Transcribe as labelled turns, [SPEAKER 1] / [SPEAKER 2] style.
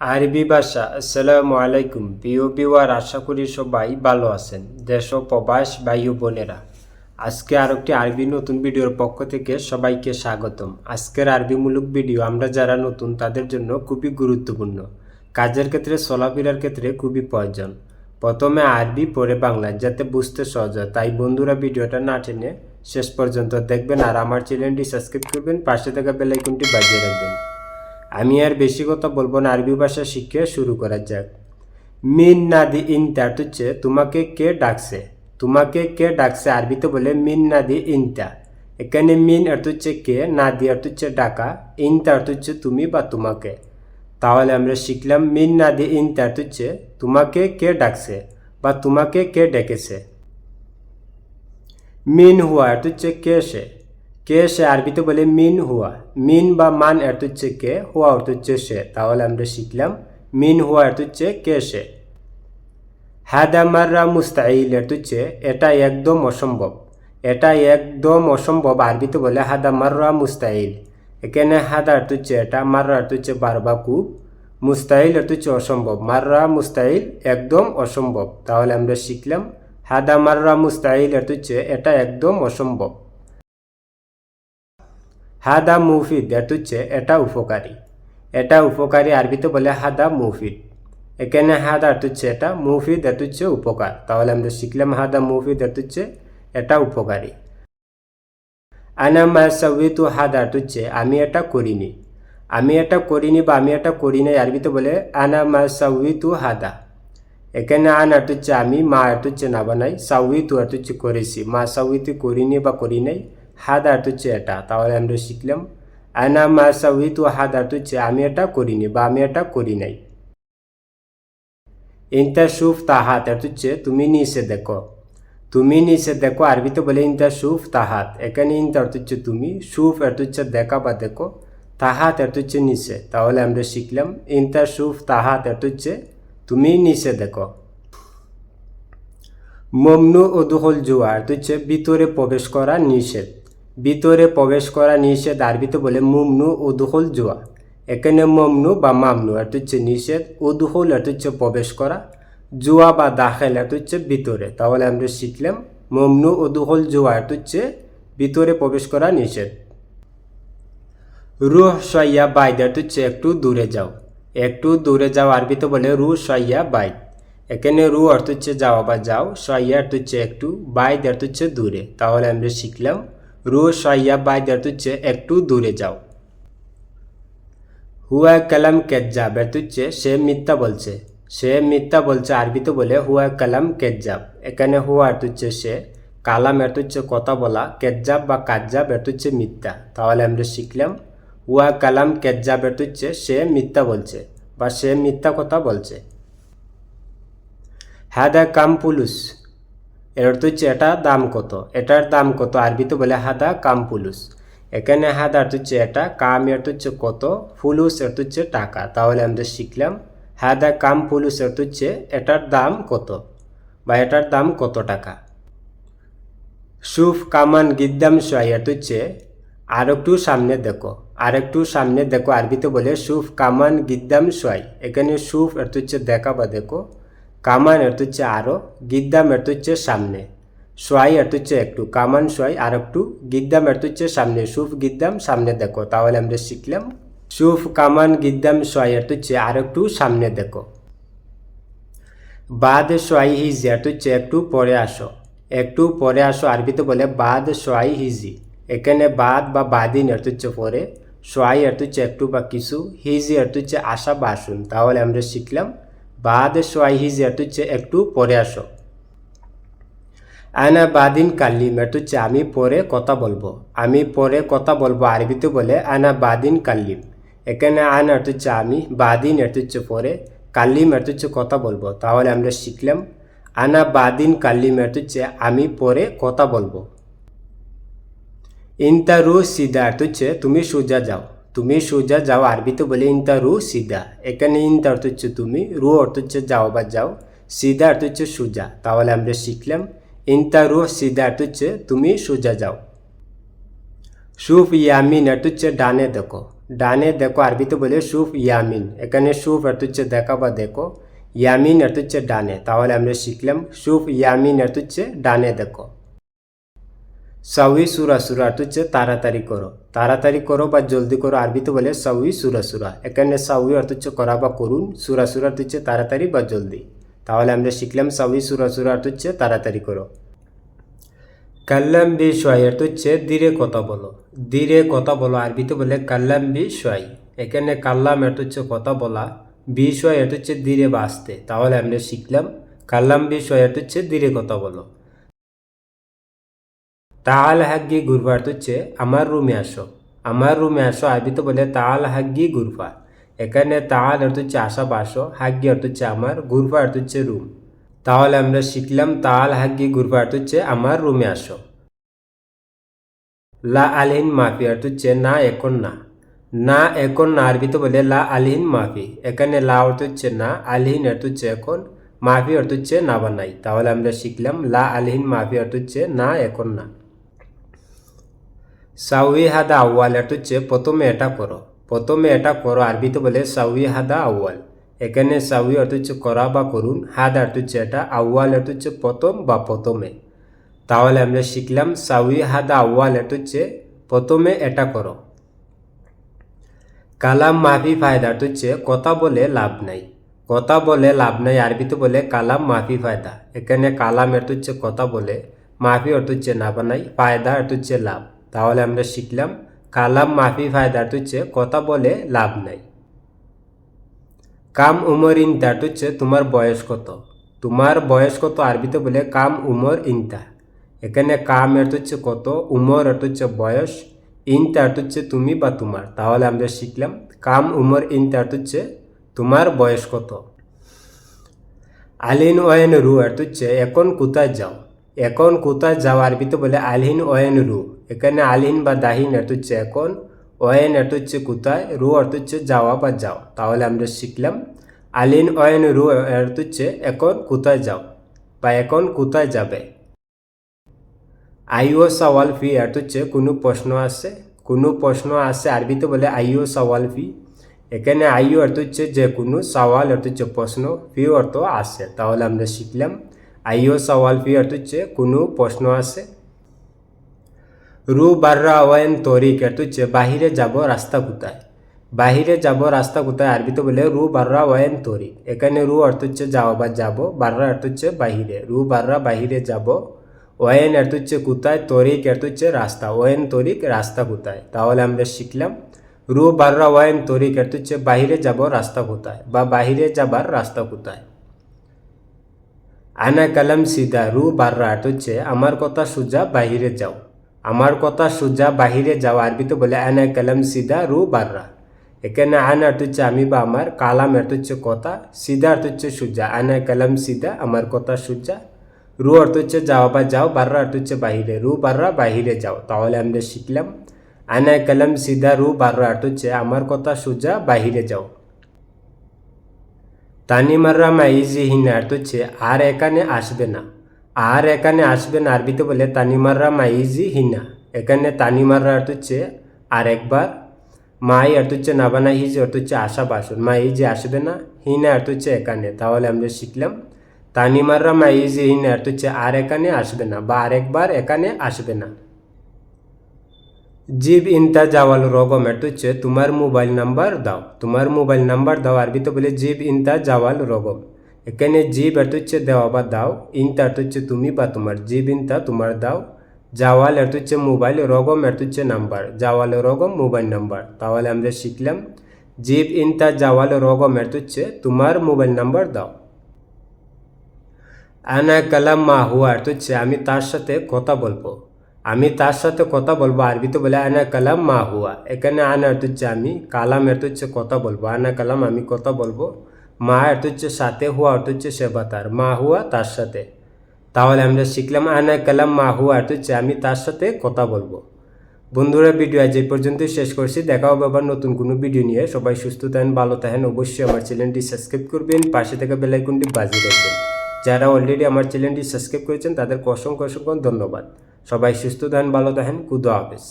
[SPEAKER 1] আরবি ভাষা, আসসালামু আলাইকুম। প্রিয় বিওয়ার আশা করি সবাই ভালো আছেন, দেশ ও প্রবাস ও বোনেরা। আজকে আর একটি আরবি নতুন ভিডিওর পক্ষ থেকে সবাইকে স্বাগতম। আজকের আরবিমূলক ভিডিও আমরা যারা নতুন, তাদের জন্য খুবই গুরুত্বপূর্ণ। কাজের ক্ষেত্রে, চলাফেরার ক্ষেত্রে খুবই প্রয়োজন। প্রথমে আরবি, পরে বাংলা, যাতে বুঝতে সহজ হয়। তাই বন্ধুরা, ভিডিওটা না টেনে শেষ পর্যন্ত দেখবেন আর আমার চ্যানেলটি সাবস্ক্রাইব করবেন, পাশে থাকা বেলাইকনটি বাজিয়ে রাখবেন। আমি আর বেশি কথা বলব না, আরবি ভাষা শিখে শুরু করা যাক। মিন নাদি ইনতা হচ্ছে তোমাকে কে ডাকছে? তোমাকে কে ডাকছে আরবিতে বলে মিন নাদি ইনতা এখানে মিন অর্থ হচ্ছে কে না নাদি অর্থ হচ্ছে ডাকা ইনতা অর্থ হচ্ছে তুমি বা তোমাকে। তাহলে আমরা শিখলাম মিন নাদি ইনতা অর্থ হচ্ছে তোমাকে কে ডাকছে বা তোমাকে কে ডেকেছে। মিন হুয়া অর্থ হচ্ছে কে সে। কে সে আরবিতে বলে মিন হুয়া? মিন বা মান অর্থ হচ্ছে কে? হুয়া অর্থ হচ্ছে সে। তাহলে আমরা শিখলাম মিন হুয়া অর্থ হচ্ছে কে সে? হাদা মাররা মুস্তাইল অর্থ হচ্ছে এটা একদম অসম্ভব। এটা একদম অসম্ভব। আরবিতে বলে হাদা মাররা মুস্তাইল এখানে হাদা অর্থ হচ্ছে এটা, মাররা অর্থ হচ্ছে বারবা মুস্তাইল অর্থ হচ্ছে অসম্ভব। মাররা মুস্তাইল একদম অসম্ভব। তাহলে আমরা শিখলাম হাদা মাররা মুস্তাইল অর্থ হচ্ছে এটা একদম অসম্ভব। হাদা মুফিদ অর্থ হচ্ছে এটা উপকারী। এটা উপকারী আরবিতে বলে হাদা মুফিদ। এখানে হাদা হচ্ছে এটা, মুফিদ অর্থ হচ্ছে উপকার। তাহলে আমরা শিখলাম হাদা মুফিদ অর্থ হচ্ছে এটা উপকারী। আনা মা সাউিতু হাদা হচ্ছে আমি এটা করিনি। আমি এটা করিনি বা আমি এটা করি নাই আরবিতে বলে আনা মা সাউিতু হাদা। এখানে আন হচ্ছে আমি, মা হচ্ছে না বানাই। সাউিতু হচ্ছে করেছি। মা সাউিতু করিনি বা করি নাই। হাদা অর্থ হচ্ছে এটা, তাহলে আমরা শিখলাম, আনা মা সাউিতু হাদা অর্থ হচ্ছে আমি এটা করিনি বা আমি এটা করি নাই। ইনতা সুফ তাহাত অর্থ হচ্ছে তুমি নিচে দেখো। তুমি নিচে দেখো আরবিতে বলে, ইনতা সুফ তাহাত এখানে ইনতা অর্থ হচ্ছে তুমি, সুফ অর্থ হচ্ছে দেখা বা দেখো, তাহাত অর্থ হচ্ছে নিচে। তাহলে আমরা শিখলাম, ইনতা সুফ তাহাত অর্থ হচ্ছে, তুমি নিচে দেখো। মমনু ও দুহল জুয়া অর্থ হচ্ছে ভিতরে প্রবেশ করা নিষেধ। ভিতরে প্রবেশ করা নিষেধ আরবিতে বলে মুমনু ও দুহল জুয়া। এখানে মমনু বা মামনু অর্থ হচ্ছে নিষেধ উদহুল অর্থ হচ্ছে প্রবেশ করা। জুয়া বা দাখেল অর্থ হচ্ছে ভিতরে। তাহলে আমরা শিখলাম মমনু উদহুল জুয়া অর্থ হচ্ছে ভিতরে প্রবেশ করা নিষেধ। রুহ সইয়া বাইদ অর্থ হচ্ছে একটু দূরে যাও। একটু দূরে যাও আরবিতে বলে রু সইয়া বাইদ। এখানে রু অর্থ হচ্ছে যাওয়া বা যাও সইয়া অর্থ হচ্ছে একটু, বাইদ অর্থ হচ্ছে দূরে। তাহলে আমরা শিখলাম রু সইয়া বাইদ অর্থ হচ্ছে একটু দূরে যাও। হুয়া কালাম কেজ্জাব এর হচ্ছে সে মিথ্যা বলছে। সে মিথ্যা বলছে আরবিতে বলে হুয়া কালাম কেজ্জাব এখানে হুয়া হচ্ছে সে কালাম এর হচ্ছে কথা বলা, কেজ্জাব বা কাজ্জাব এর মিথ্যা। তাহলে আমরা শিখলাম হুয়া কালাম কেজ্জাব এর হচ্ছে সে মিথ্যা বলছে বা সে মিথ্যা কথা বলছে। হাদা কাম পুলুস এর অর্থ হচ্ছে এটা দাম কত? এটার দাম কত? আরবিতে বলে হাদা কাম পুলুস। এখানে হাদা অর্থ হচ্ছে এটা, কাম অর্থ হচ্ছে কত? ফুলুস অর্থ হচ্ছে টাকা। তাহলে আমরা শিখলাম, হাদা কাম ফুলুস অর্থ হচ্ছে এটার দাম কত? বা এটার দাম কত টাকা? সুফ কামান গিদ্দাম সোয়াই অর্থ হচ্ছে আর একটু সামনে দেখো। আর একটু সামনে দেখো আরবিতে বলে সুফ কামান গিদ্দাম সোয়াই এখানে সুফ অর্থ হচ্ছে দেখা বা দেখো। কামান অর্থ হচ্ছে আরও গিদ্দাম অর্থ হচ্ছে সামনে। সোয়াই অর্থ হচ্ছে একটু, কামান, সোয়াই আর একটু, গিদ্দাম অর্থ হচ্ছে সামনে, সুফ, গিদ্দাম সামনে দেখো, তাহলে আমরা শিখলাম। সুফ, কামান, গিদ্দাম, সোয়াই অর্থ হচ্ছে আর একটু সামনে দেখো। বাদ, সোয়াই, হিজি অর্থ হচ্ছে একটু পরে আসো। একটু পরে আসো, আরবিতে বলে বাদ, সোয়াই, হিজি। এখানে বাদ বা বাদিন অর্থ হচ্ছে পরে, সোয়াই অর্থ হচ্ছে একটু বা কিছু, হিজি অর্থ হচ্ছে আসা বা আসুন, তাহলে আমরা শিখলাম। বাদ সোয়াই হিজি অর্থ হচ্ছে একটু পরে আসো। আনা বাদিন কাল্লিম এটা হচ্ছে আমি পরে কথা বলব। আমি পরে কথা বলব আরবিতে বলে, আনা বাদিন কাল্লিম এখানে আনা এটা হচ্ছে আমি, বাদিন এটা হচ্ছে পরে কাল্লিম এটা হচ্ছে কথা বলব। তাহলে আমরা শিখলাম, আনা বাদিন কাল্লিম এটা হচ্ছে আমি পরে কথা বলব। ইনতা রু সিদা এটা হচ্ছে তুমি সোজা যাও। তুমি সোজা যাও আরবিতে বলে ইনতা রু সিদা এখানে ইনতা অর্থ হচ্ছে তুমি রু অর্থ হচ্ছে যাও বা যাও সিদা অর্থ হচ্ছে সোজা তাহলে আমরা শিখলাম ইনতা রু সিদা অর্থ হচ্ছে তুমি সোজা যাও সুফ ইয়ামিন অর্থ হচ্ছে ডানে দেখো ডানে দেখো আরবিতে বলে সুফ ইয়ামিন এখানে সুফ অর্থ হচ্ছে দেখা বা দেখো ইয়ামিন এর হচ্ছে ডানে তাহলে আমরা শিখলাম সুফ ইয়ামিন এর হচ্ছে ডানে দেখো সাউই সুরা সুরা হচ্ছে তাড়াতাড়ি করো তাড়াতাড়ি করো বা জলদি করো আরবিতে বলে সাউই সুরা সুরা এখানে সাউই অর্থ হচ্ছে করা বা করুন সুরা সুরা হচ্ছে তাড়াতাড়ি বা জলদি তাহলে আমরা শিখলাম সাউই সুরা সুরা হচ্ছে তাড়াতাড়ি করো কাল্লাম বি সোয়াই অর্থ হচ্ছে ধীরে কথা বলো ধীরে কথা বলো আরবিতে বলে কাল্লাম বি সোয়াই এখানে কাল্লাম অর্থ হচ্ছে কথা বলা বি সোয়াই অর্থ হচ্ছে ধীরে বাঁচতে তাহলে আমরা শিখলাম কাল্লাম বি সোয়াই হচ্ছে ধীরে কথা বলো তাল হাগ্গি গুরফা অর্থ হচ্ছে আমার রুমে আসো। আমার রুমে আসো আরবিতে বলে তাল হাগ্গি গুরফা এখানে তাল অর্থ হচ্ছে আসা বাসো হাগ্গি অর্থ হচ্ছে আমার গুরফা অর্থ হচ্ছে রুম। তাহলে আমরা শিখলাম তাল হাগ্গি গুরফা অর্থ হচ্ছে আমার রুমে আসো। লা আলহিন মাফি অর্থ হচ্ছে না, এখন না। না, এখন না আরবিতে বলে লা আলহিন মাফি। এখানে লা অর্থ হচ্ছে না, আলহিন অর্থ হচ্ছে এখন, মাফি অর্থ হচ্ছে না বা নাই। তাহলে আমরা শিখলাম লা আলহিন মাফি অর্থ হচ্ছে না, এখন না। সাউই হাদা আউয়াল এটা হচ্ছে প্রথমে এটা করো। প্রথমে এটা করো আরবিতে বলে সাউই হাদা আউয়াল। এখানে সাউই অর্থ হচ্ছে করা বা করুন, হাদা অর্থ হচ্ছে এটা, আউয়াল অর্থ হচ্ছে প্রথম বা প্রথমে। তাহলে আমরা শিখলাম সাউই হাদা আউয়াল এটা হচ্ছে প্রথমে এটা করো। কালাম মাফি ফায়দা হচ্ছে কথা বলে লাভ নাই। কথা বলে লাভ নাই, আরবিতে বলে কালাম মাফি ফায়দা। এখানে কালাম অর্থ হচ্ছে কথা বলে, মাফি অর্থ হচ্ছে না বানাই, ফায়দা অর্থ হচ্ছে লাভ। তাহলে আমরা শিখলাম, কালাম মাফি ফায়দা হচ্ছে কথা বলে লাভ নাই। কাম উমর ইনতা হচ্ছে তোমার বয়স কত? তোমার বয়স কত আরবিতে বলে, কাম উমর ইনতা। এখানে কাম অর্থ হচ্ছে কত, উমর অর্থ হচ্ছে বয়স, ইনতা হচ্ছে তুমি বা তোমার। তাহলে আমরা শিখলাম, কাম উমর ইনতা হচ্ছে তোমার বয়স কত? আলিন ওয়েন রু অর্থ হচ্ছে এখন কোথায় যাও? এখন কোথায় যাও আরবিতে বলে আলহিন ওয়েন রু। এখানে আলহিন বা দাহিন অর্থ হচ্ছে এখন ওয়েন অর্থ হচ্ছে কোথায়, রু অর্থ হচ্ছে যাওয়া বা যাও। তাহলে আমরা শিখলাম আলিন ওয়েন রু অর্থ হচ্ছে এখন কোথায় যাও বা এখন কোথায় যাবে। আইও সওয়াল ফি অর্থ হচ্ছে কোনো প্রশ্ন আছে কোনো প্রশ্ন আছে আরবিতে বলে আইও সওয়াল ফি। এখানে আইও অর্থ হচ্ছে যে কোনো, সওয়াল অর্থ হচ্ছে প্রশ্ন ফি অর্থ আছে তাহলে আমরা শিখলাম আইও সওয়াল অর্থ হচ্ছে, কোনো প্রশ্ন আছে? রু বাররা ওয়েন তরিক অর্থ হচ্ছে, বাহিরে যাব রাস্তা কোথায়? বাহিরে যাব রাস্তা কোথায় আরবিতে বলে রু বাররা ওয়েন তরিক এখানে রু অর্থ হচ্ছে যাও বা যাব, বাররা অর্থ হচ্ছে বাহিরে। রু বাররা বাহিরে যাব ওয়েন অর্থ হচ্ছে কোথায় তরিক অর্থ হচ্ছে রাস্তা ওয়েন তরিক রাস্তা কোথায়? তাহলে আমরা শিখলাম, রু বাররা ওয়েন তরিক অর্থ হচ্ছে, বাহিরে যাব রাস্তা কোথায় বা বাহিরে যাবার রাস্তা কোথায়? আনা কালাম সিদা রু বাররা অর্থ হচ্ছে আমার কথা সোজা বাহিরে যাও। আমার কথা সোজা বাহিরে যাও, আরবিতে বলে, আনা কালাম সিদা রু বাররা। এখানে আনা অর্থ হচ্ছে আমি বা আমার, কালাম অর্থ হচ্ছে কথা, সিদা অর্থ হচ্ছে সোজা, আনা কালাম সিদা, আমার কথা সোজা। রু অর্থ হচ্ছে যাও বা যাও। বাররা অর্থ হচ্ছে বাহিরে। রু বাররা, বাহিরে যাও। তাহলে আমরা শিখলাম, আনা কালাম সিদা রু বাররা অর্থ হচ্ছে আমার কথা সোজা বাহিরে যাও। তানিমাররা মাইজি হিনা অর্থ হচ্ছে আর এখানে আসবে না। আর এখানে আসবে না আরবিতে বলে তানিমাররা মাইজি হিনা। এখানে তানিমাররা অর্থ হচ্ছে আর একবার। মাই অর্থ হচ্ছে নাবানা হিজ অর্থ হচ্ছে আশা বাসন মাইজি আসবে না, হিনা অর্থ হচ্ছে এখানে তাহলে আমরা শিখলাম তানিমাররা মাইজি হিনা অর্থ হচ্ছে আর এখানে আসবে না বা আরেকবার এখানে আসবে না। জিব ইনতা জাওয়াল রগম হচ্ছে তোমার মোবাইল নাম্বার দাও। তোমার মোবাইল নাম্বার দাও আরবিতে বলে জিব ইনতা জাওয়াল রগম। এখানে জিব এটা হচ্ছে দেওয়া বা দাও, ইনতা হচ্ছে তুমি বা তোমার, জিব ইনতা তোমার দাও। জাওয়াল এটা হচ্ছে মোবাইল রগম এটা হচ্ছে নাম্বার, জাওয়াল রগম মোবাইল নাম্বার। তাহলে আমরা শিখলাম, জিব ইনতা জাওয়াল রগম এটা হচ্ছে তোমার মোবাইল নাম্বার দাও। আনা কালাম মা হুয়া এটা হচ্ছে আমি তার সাথে কথা বলব। আমি তার সাথে কথা বলব। আরবিতে বলে, আনা কালাম মা হুয়া। এখানে আনা অর্থ হচ্ছে আমি, কালাম অর্থ হচ্ছে কথা বলব। আনা কালাম, আমি কথা বলব। মা অর্থ হচ্ছে সাথে, হুয়া অর্থ হচ্ছে সেবা তার। মা হুয়া, তার সাথে। তাহলে আমরা শিখলাম, আনা কালাম মা হুয়া অর্থ হচ্ছে আমি তার সাথে কথা বলব। বন্ধুরা, ভিডিও আজ এই পর্যন্তই শেষ করছি। দেখা হবে আবার নতুন কোনো ভিডিও নিয়ে। সবাই সুস্থ থাকেন, ভালো থাকেন। অবশ্যই আমার চ্যানেলটি সাবস্ক্রাইব করবেন, পাশে থাকা বেলাইকনটি বাজিয়ে রাখবেন। যারা অলরেডি আমার চ্যানেলটি সাবস্ক্রাইব করেছেন, তাদেরকে অসংখ্য অসংখ্য ধন্যবাদ। সবাই সুস্থ থাকেন ভালো থাকেন কুদ হাফেজ।